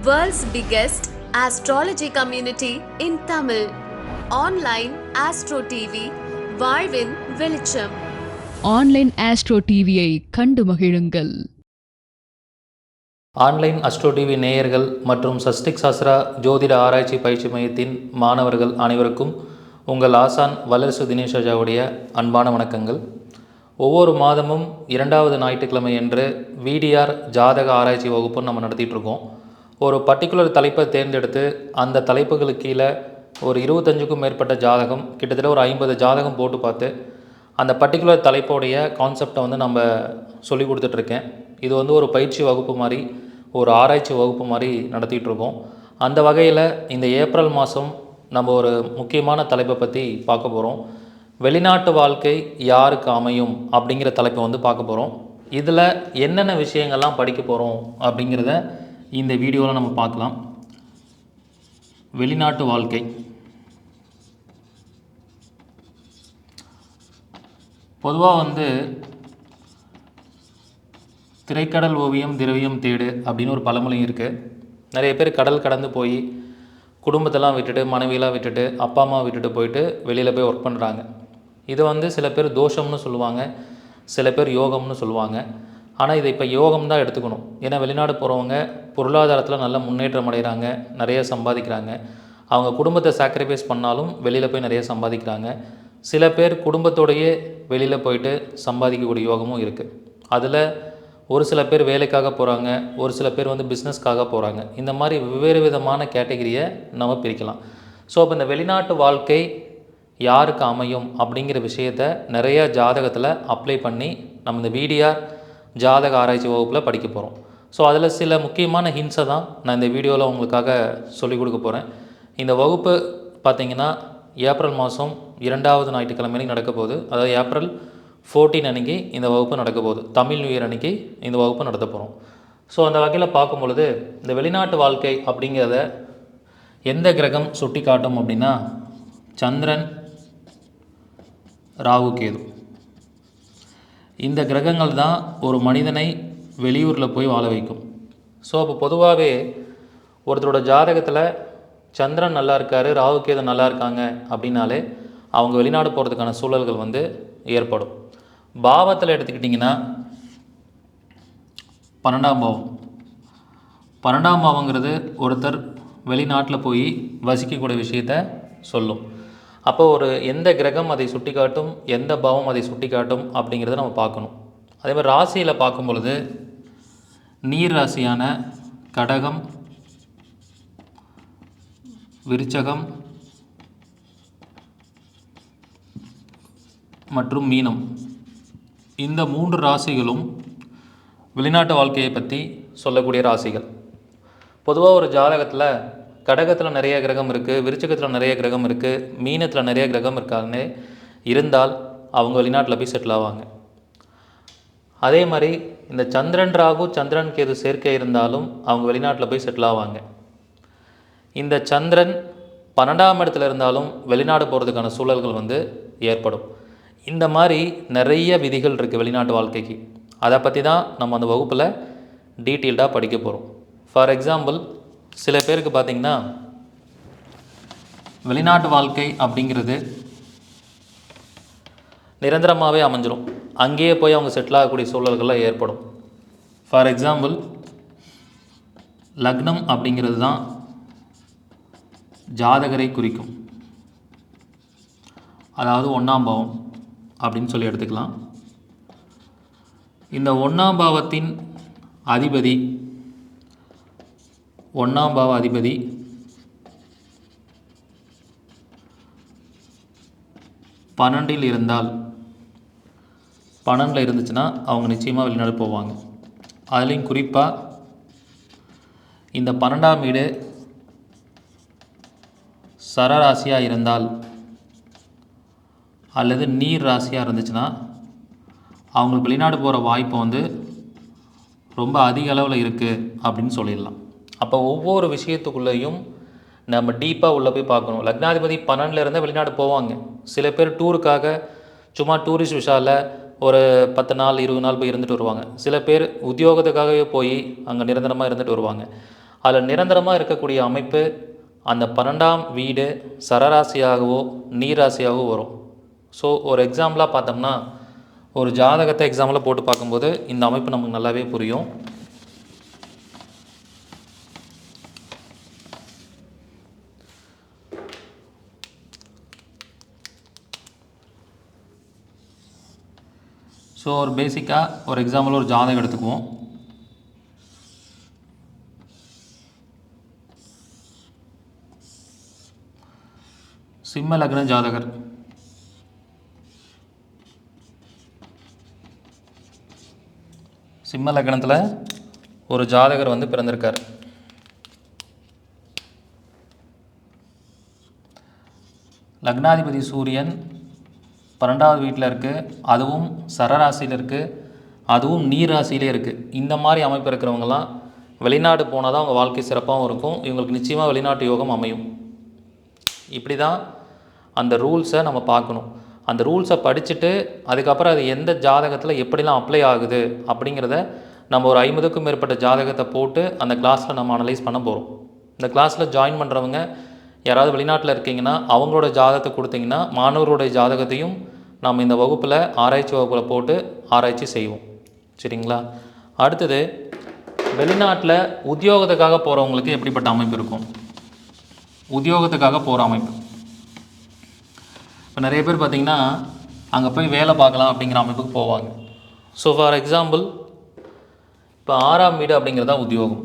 World's biggest astrology community in Tamil. Online Astro TV, வாழ்வின் வெளிச்சம் online astro டிவியை கண்டு மகிழுங்கள். ஆன்லைன் அஸ்ட்ரோ டிவி நேயர்கள் மற்றும் சஸ்டிக் சாஸ்திரா ஜோதிட ஆராய்ச்சி பயிற்சி மையத்தின் மாணவர்கள் அனைவருக்கும் உங்கள் ஆசான் வல்லரசு தினேஷ் ராஜாவுடைய அன்பான வணக்கங்கள். ஒவ்வொரு மாதமும் இரண்டாவது ஞாயிற்றுக்கிழமை என்று விடிஆர் ஜாதக ஆராய்ச்சி வகுப்பு நம்ம நடத்திட்டு இருக்கோம். ஒரு பர்டிகுலர் தலைப்பை தேர்ந்தெடுத்து அந்த தலைப்புகளுக்கு கீழே ஒரு இருபத்தஞ்சுக்கும் மேற்பட்ட ஜாதகம் கிட்டத்தட்ட ஒரு ஐம்பது ஜாதகம் போட்டு பார்த்து அந்த பர்டிகுலர் தலைப்போடைய கான்செப்டை வந்து நம்ம சொல்லி கொடுத்துட்ருக்கேன். இது வந்து ஒரு பயிற்சி வகுப்பு மாதிரி ஒரு ஆராய்ச்சி வகுப்பு மாதிரி நடத்திட்டுருக்கோம் அந்த வகையில் இந்த ஏப்ரல் மாதம் நம்ம ஒரு முக்கியமான தலைப்பை பற்றி பார்க்க போகிறோம் வெளிநாட்டு வாழ்க்கை யாருக்கு அமையும் அப்படிங்கிற தலைப்பை வந்து பார்க்க போகிறோம் இதில் என்னென்ன விஷயங்கள்லாம் படிக்க போகிறோம் அப்படிங்கிறத இந்த வீடியோவில் நம்ம பார்க்கலாம். வெளிநாட்டு வாழ்க்கை. பொதுவாக வந்து திரைக்கடல் ஓவியம் திரவியம் தேடு அப்படின்னு ஒரு பழமொழியும் இருக்குது நிறைய பேர் கடல் கடந்து போய் குடும்பத்தெல்லாம் விட்டுட்டு மனைவியெல்லாம் விட்டுட்டு அப்பா அம்மா விட்டுட்டு போயிட்டு வெளியில் போய் ஒர்க் பண்ணுறாங்க இதை வந்து சில பேர் தோஷம்னு சொல்லுவாங்க சில பேர் யோகம்னு சொல்லுவாங்க. ஆனால் இதை இப்போ யோகம் தான் எடுத்துக்கணும். ஏன்னா வெளிநாடு போகிறவங்க பொருளாதாரத்தில் நல்ல முன்னேற்றம் அடைகிறாங்க நிறைய சம்பாதிக்கிறாங்க. அவங்க குடும்பத்தை சாக்ரிஃபைஸ் பண்ணாலும் வெளியில் போய் நிறைய சம்பாதிக்கிறாங்க. சில பேர் குடும்பத்தோடையே வெளியில் போயிட்டு சம்பாதிக்கக்கூடிய யோகமும் இருக்குது அதில் ஒரு சில பேர் வேலைக்காக போகிறாங்க ஒரு சில பேர் வந்து பிஸ்னஸ்க்காக போகிறாங்க இந்த மாதிரி வெவ்வேறு விதமான கேட்டகிரியை நம்ம பிரிக்கலாம். ஸோ அப்போ இந்த வெளிநாட்டு வாழ்க்கை யாருக்கு அமையும் அப்படிங்கிற விஷயத்த நிறையா ஜாதகத்தில் அப்ளை பண்ணி நம்ம இந்த வீடியார் ஜாதக ஆராய்ச்சி வகுப்பில் படிக்க போகிறோம் ஸோ அதில் சில முக்கியமான ஹிண்ட்ஸை தான் நான் இந்த வீடியோவில் உங்களுக்காக சொல்லிக் கொடுக்க போகிறேன் இந்த வகுப்பு பார்த்திங்கன்னா ஏப்ரல் மாதம் இரண்டாவது ஞாயிற்றுக்கிழமை நடக்க போகுது. அதாவது ஏப்ரல் ஃபோர்டீன் அன்னைக்கு இந்த வகுப்பு நடக்க போகுது. தமிழ் நியூ இயர் அன்னைக்கு இந்த வகுப்பு நடத்த போகிறோம் ஸோ அந்த வகையில் பார்க்கும் பொழுது இந்த வெளிநாட்டு வாழ்க்கை அப்படிங்கிறத எந்த கிரகம் சுட்டி காட்டும் அப்படின்னா சந்திரன் ராகு கேது. இந்த கிரகங்கள் தான் ஒரு மனிதனை வெளியூரில் போய் வாழ வைக்கும். ஸோ அப்போ பொதுவாகவே ஒருத்தரோட ஜாதகத்தில் சந்திரன் நல்லா இருக்காரு ராகுகேதன் நல்லா இருக்காங்க அப்படின்னாலே அவங்க வெளிநாடு போகிறதுக்கான சூழல்கள் வந்து ஏற்படும். பாவத்தில் எடுத்துக்கிட்டிங்கன்னா பன்னெண்டாம் பாவம். பன்னெண்டாம் பாவங்கிறது ஒருத்தர் வெளிநாட்டில் போய் வசிக்கக்கூடிய விஷயத்த சொல்லும். அப்போ ஒரு எந்த கிரகம் அதை சுட்டிக்காட்டும் எந்த பாவம் அதை சுட்டிக்காட்டும் அப்படிங்கிறத நம்ம பார்க்கணும். அதே மாதிரி ராசியில் பார்க்கும் பொழுது நீர் ராசியான கடகம் விருச்சகம் மற்றும் மீனம். இந்த மூன்று ராசிகளும் வெளிநாட்டு வாழ்க்கையை பற்றி சொல்லக்கூடிய ராசிகள். பொதுவாக ஒரு ஜாதகத்தில் கடகத்தில் நிறைய கிரகம் இருக்குது விருச்சகத்தில் நிறைய கிரகம் இருக்குது மீனத்தில் நிறைய கிரகம் இருக்காங்கன்னு இருந்தால் அவங்க வெளிநாட்டில் போய் செட்டில் ஆவாங்க. அதே மாதிரி இந்த சந்திரன் ராகு சந்திரன் கேது சேர்க்கை இருந்தாலும் அவங்க வெளிநாட்டில் போய் செட்டில் ஆவாங்க. இந்த சந்திரன் பன்னெண்டாம் இடத்துல இருந்தாலும் வெளிநாடு போகிறதுக்கான சூழல்கள் வந்து ஏற்படும். இந்த மாதிரி நிறைய விதிகள் இருக்குது வெளிநாட்டு வாழ்க்கைக்கு. அதை பற்றி தான் நம்ம அந்த வகுப்பில் டீட்டெயில்டாக படிக்க போகிறோம் ஃபார் எக்ஸாம்பிள் சில பேருக்கு பார்த்திங்கன்னா வெளிநாட்டு வாழ்க்கை அப்படிங்கிறது நிரந்தரமாகவே அமைஞ்சிடும் அங்கேயே போய் அவங்க செட்டில் ஆகக்கூடிய சூழல்கள்லாம் ஏற்படும். ஃபார் எக்ஸாம்பிள் லக்னம் அப்படிங்கிறது தான் ஜாதகரை குறிக்கும். அதாவது ஒன்றாம் பாவம் அப்படின்னு சொல்லி எடுத்துக்கலாம். இந்த ஒன்றாம் பாவத்தின் அதிபதி ஒன்றாம் பாவ அதிபதி. பன்னெண்டில் இருந்தால் பன்னெண்டில் இருந்துச்சுன்னா அவங்க நிச்சயமாக வெளிநாடு போவாங்க. அதுலேயும் குறிப்பாக இந்த பன்னெண்டாம் வீடு சரராசியாக இருந்தால் அல்லது நீர் ராசியாக இருந்துச்சுன்னா அவங்களுக்கு வெளிநாடு போகிற வாய்ப்பு வந்து ரொம்ப அதிக அளவில் இருக்குது அப்படின்னு சொல்லிடலாம். அப்போ ஒவ்வொரு விஷயத்துக்குள்ளேயும் நம்ம டீப்பாக உள்ளே போய் பார்க்கணும். லக்னாதிபதி பன்னெண்டில் இருந்தால் வெளிநாடு போவாங்க. சில பேர் டூருக்காக சும்மா டூரிஸ்ட் விஷாவில் ஒரு பத்து நாள் இருபது நாள் போய் இருந்துட்டு வருவாங்க. சில பேர் உத்தியோகத்துக்காகவே போய் அங்கே நிரந்தரமாக இருந்துட்டு வருவாங்க. அதில் நிரந்தரமாக இருக்கக்கூடிய அமைப்பு அந்த பன்னெண்டாம் வீடு சரராசியாகவோ நீராசியாகவோ வரும். ஸோ ஒரு எக்ஸாம்பிளாக பார்த்தோம்னா ஒரு ஜாதகத்தை எக்ஸாம்பிளாக போட்டு பார்க்கும்போது இந்த அமைப்பு நமக்கு நல்லாவே புரியும். ஸோ ஒரு பேசிக்காக ஒரு எக்ஸாம்பிள் ஒரு ஜாதகம் எடுத்துக்குவோம். சிம்ம லக்ன ஜாதகர். சிம்ம லக்னத்தில் ஒரு ஜாதகர் வந்து பிறந்திருக்கார். லக்னாதிபதி சூரியன் பன்னெண்டாவது வீட்டில் இருக்குது அதுவும் சரராசியில் இருக்குது அதுவும் நீர் ராசியிலே இருக்குது இந்த மாதிரி அமைப்பு இருக்கிறவங்கலாம் வெளிநாடு போனால் தான் அவங்க வாழ்க்கை சிறப்பாகவும் இருக்கும். இவங்களுக்கு நிச்சயமாக வெளிநாட்டு யோகம் அமையும். இப்படி தான் அந்த ரூல்ஸை நம்ம பார்க்கணும். அந்த ரூல்ஸை படிச்சுட்டு அதுக்கப்புறம் அது எந்த ஜாதகத்தில் எப்படிலாம் அப்ளை ஆகுது அப்படிங்கிறத நம்ம ஒரு ஐம்பதுக்கும் மேற்பட்ட ஜாதகத்தை போட்டு அந்த கிளாஸில் நம்ம அனலைஸ் பண்ண போகிறோம் இந்த கிளாஸில் ஜாயின் பண்ணுறவங்க யாராவது வெளிநாட்டில் இருக்கீங்கன்னா அவங்களோட ஜாதகத்தை கொடுத்தீங்கன்னா மாணவர்களுடைய ஜாதகத்தையும் நாம் இந்த வகுப்பில் ஆராய்ச்சி வகுப்பில் போட்டு ஆராய்ச்சி செய்வோம். சரிங்களா? அடுத்தது வெளிநாட்டில் உத்தியோகத்துக்காக போகிறவங்களுக்கு எப்படிப்பட்ட அமைப்பு இருக்கும்? உத்தியோகத்துக்காக போகிற அமைப்பு. இப்போ நிறைய பேர் பார்த்திங்கன்னா அங்கே போய் வேலை பார்க்கலாம் அப்படிங்கிற அமைப்புக்கு போவாங்க. ஸோ ஃபார் எக்ஸாம்பிள் இப்போ ஆறாம் வீடு அப்படிங்கிறது தான் உத்தியோகம்.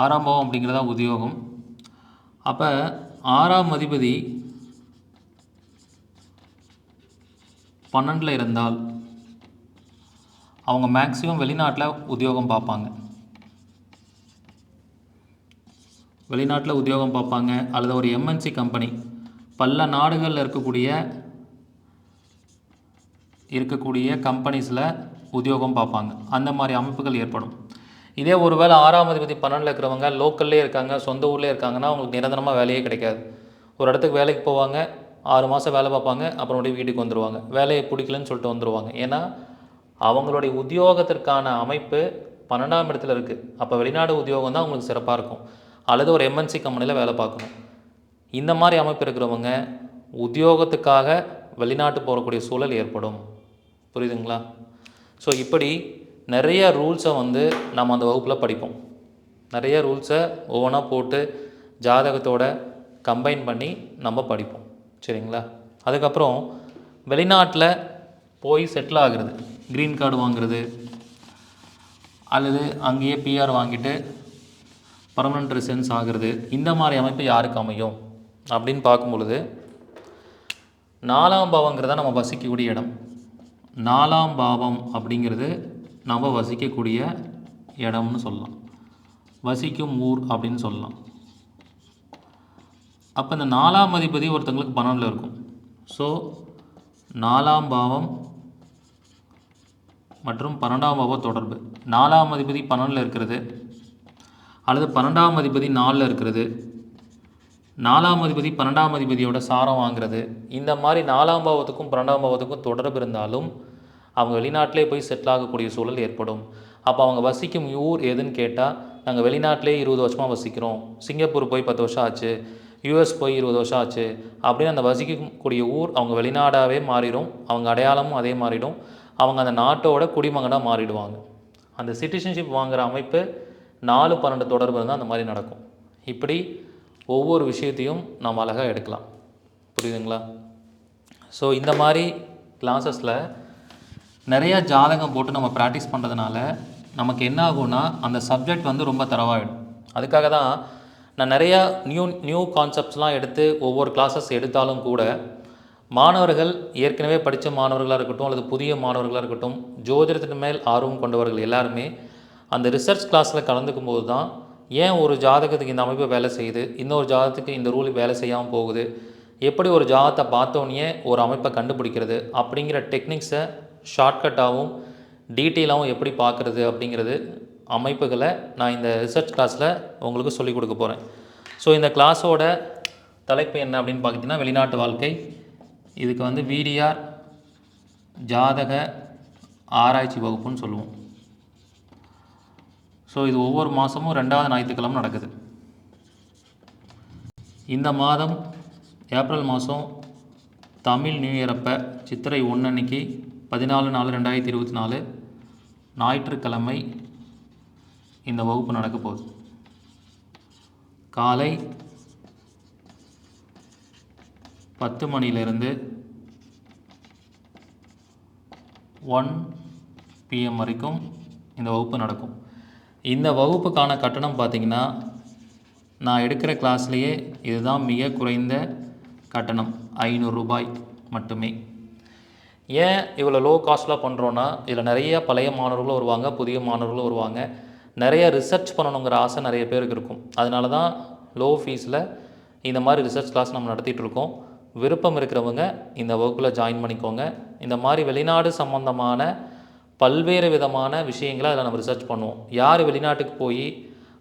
ஆறாம் பாவம் அப்படிங்கிறதா உத்தியோகம் அப்போ ஆறாம் அதிபதி பன்னெண்டில் இருந்தால் அவங்க மேக்ஸிமம் வெளிநாட்டில் உத்தியோகம் பார்ப்பாங்க. வெளிநாட்டில் உத்தியோகம் பார்ப்பாங்க. அல்லது ஒரு எம்என்சி கம்பெனி பல நாடுகளில் இருக்கக்கூடிய இருக்கக்கூடிய கம்பெனிஸில் உத்தியோகம் பார்ப்பாங்க. அந்த மாதிரி அமைப்புகள் ஏற்படும். இதே ஒருவேளை ஆறாம் அதிபதி பன்னெண்டில் இருக்கிறவங்க லோக்கல்லே இருக்காங்க சொந்த ஊர்லேயே இருக்காங்கன்னா அவங்களுக்கு நிரந்தரமாக வேலையே கிடைக்காது. ஒரு இடத்துக்கு வேலைக்கு போவாங்க ஆறு மாதம் வேலை பார்ப்பாங்க அப்புறம் அப்படியே வீட்டுக்கு வந்துடுவாங்க வேலையை பிடிக்கலன்னு சொல்லிட்டு வந்துடுவாங்க ஏன்னா அவங்களுடைய உத்தியோகத்திற்கான அமைப்பு பன்னெண்டாம் இடத்துல இருக்குது அப்போ வெளிநாடு உத்தியோகம் தான் அவங்களுக்கு சிறப்பாக இருக்கும். அல்லது ஒரு எம்என்சி கம்பெனியில் வேலை பார்க்கணும். இந்த மாதிரி அமைப்பு இருக்கிறவங்க உத்தியோகத்துக்காக வெளிநாட்டு போகக்கூடிய சூழல் ஏற்படும். புரியுதுங்களா? ஸோ இப்படி நிறைய ரூல்ஸை வந்து நம்ம அந்த வகுப்பில் படிப்போம். நிறைய ரூல்ஸை ஒவ்வொன்றா போட்டு ஜாதகத்தோட கம்பைன் பண்ணி நம்ம படிப்போம். சரிங்களா? அதுக்கப்புறம் வெளிநாட்டில் போய் செட்டில் ஆகுறது. க்ரீன் கார்டு வாங்குறது அல்லது அங்கேயே பிஆர் வாங்கிட்டு பர்மனண்ட் ரெசிடென்ஸ் ஆகிறது. இந்த மாதிரி அமைப்பு யாருக்கு அமையும்? அப்படின்னு பார்க்கும் பொழுது நாலாம் பாவங்கிறத நம்ம வசிக்கக்கூடிய இடம். நாலாம் பாவம் அப்படிங்கிறது நம்ம வசிக்கக்கூடிய இடம்னு சொல்லலாம். வசிக்கும் ஊர் அப்படின்னு சொல்லலாம். அப்போ இந்த நாலாம் அதிபதி ஒருத்தங்களுக்கு பன்னெண்டில் இருக்கும். ஸோ நாலாம் பாவம் மற்றும் பன்னெண்டாம் பாவ தொடர்பு. நாலாம் அதிபதி பன்னெண்டில் இருக்கிறது. அல்லது பன்னெண்டாம் அதிபதி நாலில் இருக்கிறது. நாலாம் அதிபதி பன்னெண்டாம் அதிபதியோட சாரம் வாங்குறது. இந்த மாதிரி நாலாம் பாவத்துக்கும் பன்னெண்டாம் பாவத்துக்கும் தொடர்பு இருந்தாலும் அவங்க வெளிநாட்டிலே போய் செட்டில் ஆகக்கூடிய சூழல் ஏற்படும். அப்போ அவங்க வசிக்கும் ஊர் எதுன்னு கேட்டால் நாங்கள் வெளிநாட்டிலே இருபது வருஷமாக வசிக்கிறோம். சிங்கப்பூர் போய் பத்து வருஷம் ஆச்சு. யூஎஸ் போய் இருபது வருஷம் ஆச்சு. அப்படின்னு அந்த வசிக்கக்கூடிய ஊர் அவங்க வெளிநாடாகவே மாறிடும். அவங்க அடையாளமும் அதே மாறிடும். அவங்க அந்த நாட்டோட குடிமகனாக மாறிடுவாங்க. அந்த சிட்டிசன்ஷிப் வாங்குகிற அமைப்பு நாலு பன்னெண்டு தொடர்பு இருந்தால் அந்த மாதிரி நடக்கும். இப்படி ஒவ்வொரு விஷயத்தையும் நம்ம அழகாக எடுக்கலாம். புரியுதுங்களா? ஸோ இந்த மாதிரி கிளாஸஸில் நிறையா ஜாதகம் போட்டு நம்ம ப்ராக்டிஸ் பண்ணுறதுனால நமக்கு என்ன ஆகும்னா அந்த சப்ஜெக்ட் வந்து ரொம்ப தரவாயிடும். அதுக்காக தான் நான் நிறையா நியூ நியூ கான்செப்ட்ஸ்லாம் எடுத்து ஒவ்வொரு கிளாஸஸ் எடுத்தாலும் கூட மாணவர்கள் ஏற்கனவே படித்த மாணவர்களாக இருக்கட்டும் அல்லது புதிய மாணவர்களாக இருக்கட்டும் ஜோதிடத்தின் மேல் ஆர்வம் கொண்டவர்கள் எல்லாருமே அந்த ரிசர்ச் கிளாஸில் கலந்துக்கும் போது தான் ஏன் ஒரு ஜாதகத்துக்கு இந்த அமைப்பு வேலை செய்யுது இன்னொரு ஜாதகத்துக்கு இந்த ரூல் வேலை செய்யாமல் போகுது எப்படி ஒரு ஜாதத்தை பார்த்தோன்னே ஒரு அமைப்பை கண்டுபிடிக்கிறது அப்படிங்கிற டெக்னிக்ஸை ஷார்ட்கட்டாகவும் டீட்டெயிலாகவும் எப்படி பார்க்குறது அப்படிங்கிறது அமைப்புகளை நான் இந்த ரிசர்ச் கிளாஸில் உங்களுக்கு சொல்லிக் கொடுக்க போகிறேன் ஸோ இந்த கிளாஸோட தலைப்பு என்ன அப்படின்னு பார்த்தீங்கன்னா வெளிநாட்டு வாழ்க்கை. இதுக்கு வந்து விடிஆர் ஜாதக ஆராய்ச்சி வகுப்புன்னு சொல்லுவோம். ஸோ இது ஒவ்வொரு மாதமும் ரெண்டாவது ஞாயிற்றுக்கிழமை நடக்குது. இந்த மாதம் ஏப்ரல் மாதம் தமிழ் நியூ இயர் அப்போ சித்திரை ஒன்று அன்னைக்கு பதினாலு நாலு ரெண்டாயிரத்தி இருபத்தி நாலு ஞாயிற்றுக்கிழமை இந்த வகுப்பு நடக்க போகுது. காலை பத்து மணியிலிருந்து ஒன் பிஎம் வரைக்கும் இந்த வகுப்பு நடக்கும். இந்த வகுப்புக்கான கட்டணம் பார்த்திங்கன்னா நான் எடுக்கிற கிளாஸ்லேயே இதுதான் மிக குறைந்த கட்டணம். ஐநூறு ரூபாய் மட்டுமே. ஏன் இவ்வளோ லோ காஸ்ட்டில் பண்ணுறோன்னா இதில் நிறைய பழைய மாணவர்களும் வருவாங்க புதிய மாணவர்களும் வருவாங்க. நிறைய ரிசர்ச் பண்ணணுங்கிற ஆசை நிறைய பேருக்கு இருக்கும். அதனால தான் லோ ஃபீஸில் இந்த மாதிரி ரிசர்ச் கிளாஸ் நம்ம நடத்திட்டுருக்கோம் விருப்பம் இருக்கிறவங்க இந்த வகுப்பில் ஜாயின் பண்ணிக்கோங்க. இந்த மாதிரி வெளிநாடு சம்மந்தமான பல்வேறு விதமான விஷயங்களை அதில் நம்ம ரிசர்ச் பண்ணுவோம். யார் வெளிநாட்டுக்கு போய்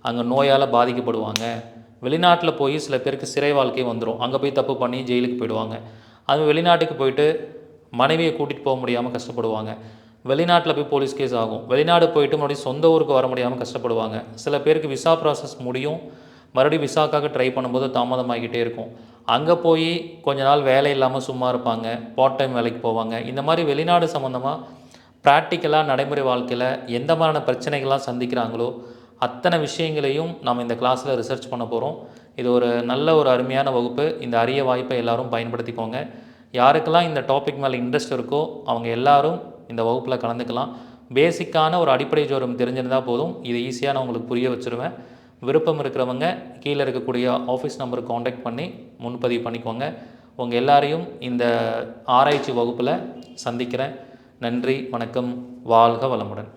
அங்கே நோயால் பாதிக்கப்படுவாங்க? வெளிநாட்டில் போய் சில பேருக்கு சிறை வாழ்க்கை வந்துடும் அங்கே போய் தப்பு பண்ணி ஜெயிலுக்கு போயிடுவாங்க. அது வெளிநாட்டுக்கு போயிட்டு மனைவியை கூட்டிகிட்டு போக முடியாமல் கஷ்டப்படுவாங்க. வெளிநாட்டில் போய் போலீஸ் கேஸ் ஆகும். வெளிநாடு போயிட்டு மறுபடியும் சொந்த ஊருக்கு வர முடியாமல் கஷ்டப்படுவாங்க. சில பேருக்கு விசா ப்ராசஸ் முடியும். மறுபடியும் விசாக்காக ட்ரை பண்ணும்போது தாமதமாகிக்கிட்டே இருக்கும். அங்கே போய் கொஞ்ச நாள் வேலை இல்லாமல் சும்மா இருப்பாங்க. பார்ட் டைம் வேலைக்கு போவாங்க. இந்த மாதிரி வெளிநாடு சம்மந்தமாக ப்ராக்டிக்கலாக நடைமுறை வாழ்க்கையில் எந்த மாதிரியான பிரச்சனைகள்லாம் சந்திக்கிறாங்களோ அத்தனை விஷயங்களையும் நாம் இந்த கிளாஸில் ரிசர்ச் பண்ண போகிறோம் இது ஒரு நல்ல ஒரு அருமையான வகுப்பு. இந்த அரிய வாய்ப்பை எல்லோரும் பயன்படுத்திக்கோங்க. யாருக்கெல்லாம் இந்த டாபிக் மேலே இன்ட்ரெஸ்ட் இருக்கோ அவங்க எல்லாரும் இந்த வகுப்பில் கலந்துக்கலாம். பேசிக்கான ஒரு அடிப்படை ஜோரம் தெரிஞ்சிருந்தால் போதும். இது ஈஸியாக நான் உங்களுக்கு புரிய வச்சுருவேன். விருப்பம் இருக்கிறவங்க கீழே இருக்கக்கூடிய ஆஃபீஸ் நம்பருக்கு காண்டாக்ட் பண்ணி முன்பதிவு பண்ணிக்கோங்க. உங்கள் எல்லாரையும் இந்த ஆராய்ச்சி வகுப்பில் சந்திக்கிறேன். நன்றி வணக்கம் வாழ்க வளமுடன்.